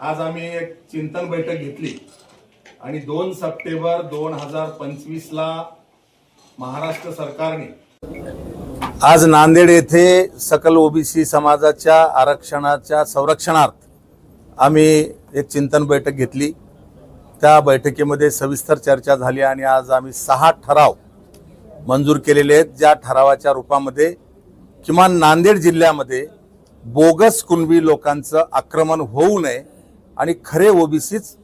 आज आम्ही एक चिंतन बैठक घेतली आणि दोन सप्टेंबर दोन हजार पंचवीस ला महाराष्ट्र सरकारने आज नांदेड येथे सकल ओबीसी समाजाच्या आरक्षणाच्या संरक्षणार्थ आम्ही एक चिंतन बैठक घेतली. त्या बैठकीमध्ये सविस्तर चर्चा झाली आणि आज आम्ही सहा ठराव मंजूर केलेले आहेत. ज्या ठरावाच्या रूपामध्ये किमान नांदेड जिल्ह्यामध्ये बोगस कुणबी लोकांचं आक्रमण होऊ नये आणि खरे ओबीसीच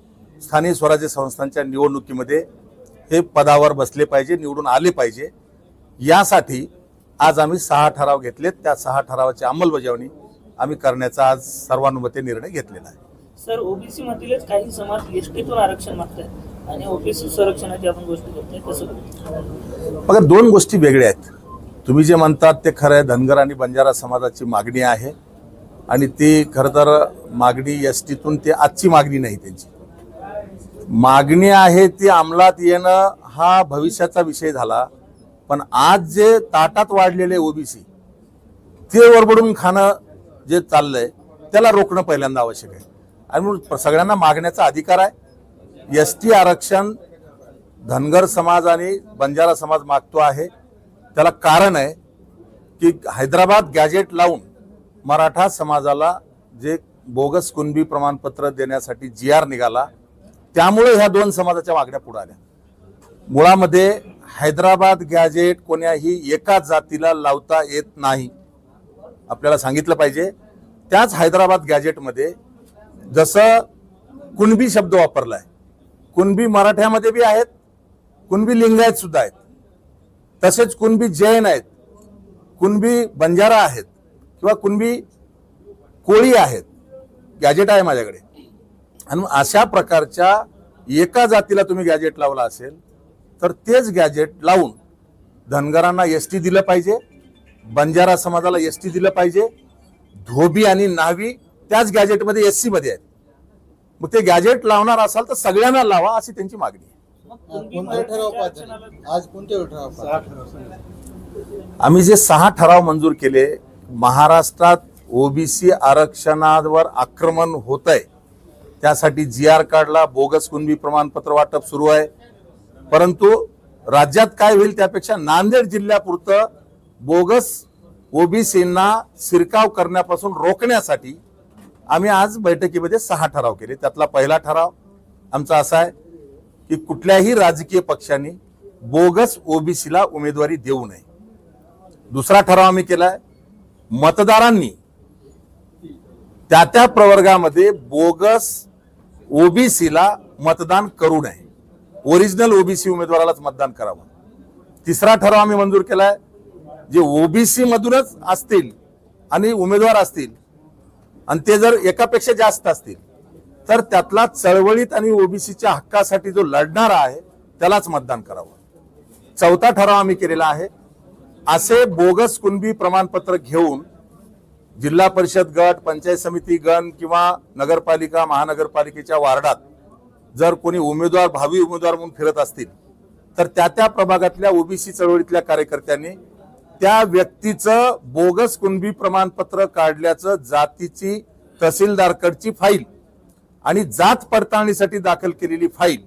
स्थानिक स्वराज्य संस्थांच्या निवडणुकीमध्ये हे पदावर बसले पाहिजे निवडून आले पाहिजे. यासाठी आज आम्ही सहा ठराव घेतलेत. त्या सहा ठरावाची अंमलबजावणी आम्ही करण्याचा आज सर्वानुमते निर्णय घेतलेला आहे. सर ओबीसी मधीलच काही समाज एसटीतून आरक्षण मागतात आणि ओबीसी संरक्षणाची आपण गोष्ट करतोय कसं बघा दोन गोष्टी वेगळ्या आहेत. तुम्ही जे म्हणतात ते खरं आहे धनगर आणि बंजारा समाजाची मागणी आहे. आणि ती खरं तर मागणी एस टीतून ते आजची मागणी नाही त्यांची. मागणी आहे ती अंमलात येणं हा भविष्याचा विषय झाला. पण आज जे ताटात वाढलेले ओबीसी ते वरबडून खाणं जे चाललंय त्याला रोखणं पहिल्यांदा आवश्यक आहे. आणि म्हणून सगळ्यांना मागण्याचा अधिकार आहे. एस टी आरक्षण धनगर समाज आणि बंजारा समाज मागतो आहे. त्याला कारण आहे की हैदराबाद गॅजेट लावून मराठा समाजाला जे बोगस कुणबी प्रमाणपत्र देण्यासाठी जी आर निघाला त्यामुळे ह्या दोन समाजाच्या मागण्या पुढे आल्या. मुळामध्ये हैदराबाद गॅजेट कोण्याही एका जातीला लावता येत नाही आपल्याला सांगितलं पाहिजे. त्याच हैदराबाद गॅजेटमध्ये जसं कुणबी शब्द वापरलाय कुणबी मराठ्यामध्ये बी आहेत कुणबी लिंगायत सुद्धा आहेत. तसेच कुणबी जैन आहेत कुणबी बंजारा आहेत किंवा कुणबी कोळी आहेत गॅजेट आहे माझ्याकडे. आणि अशा प्रकारच्या एका जातीला तुम्ही गॅजेट लावला असेल तर तेच गॅजेट लावून धनगरांना एस टी दिलं पाहिजे बंजारा समाजाला एस टी दिलं पाहिजे धोबी आणि नावी त्याच गॅजेटमध्ये एस सी मध्ये आहेत. मग ते गॅजेट लावणार असाल तर सगळ्यांना लावा अशी त्यांची मागणी आहे. आज कोणते ठराव आम्ही जे सहा ठराव मंजूर केले महाराष्ट्रात ओबीसी आरक्षणावर आक्रमण होत आहे त्यासाठी जी आर कार्डला बोगस कुणबी प्रमाणपत्र वाटप सुरू आहे. परंतु राज्यात काय होईल त्यापेक्षा नांदेड जिल्ह्यापुरतं बोगस ओबीसींना शिरकाव करण्यापासून रोखण्यासाठी आम्ही आज बैठकीमध्ये सहा ठराव केले. त्यातला पहिला ठराव आमचा असा आहे की कुठल्याही राजकीय पक्षांनी बोगस ओबीसीला उमेदवारी देऊ नये. दुसरा ठराव आम्ही केला आहे मतदारांनी त्या त्या प्रवर्गामध्ये बोगस ओबीसीला मतदान करू नये. ओरिजिनल ओबीसी उमेदवारालाच मतदान करावं. तिसरा ठराव आम्ही मंजूर केलाय जे ओबीसी मधूनच असतील आणि उमेदवार असतील आणि ते जर एकापेक्षा जास्त असतील तर त्यातला चळवळीत आणि ओबीसीच्या हक्कासाठी जो लढणारा आहे त्यालाच मतदान करावं. चौथा ठराव आम्ही केलेला आहे असे बोगस कुणबी प्रमाणपत्र घेऊन जिल्हा परिषद गट पंचायत समिती गण किंवा नगरपालिका महानगरपालिकेच्या वार्डात जर कोणी उमेदवार भावी उमेदवार म्हणून फिरत असतील तर त्या त्या प्रभागातल्या ओबीसी चळवळीतल्या कार्यकर्त्यांनी त्या व्यक्तीचं बोगस कुणबी प्रमाणपत्र काढल्याचं जातीची तहसीलदारकडची फाईल आणि जात पडताळणीसाठी दाखल केलेली फाईल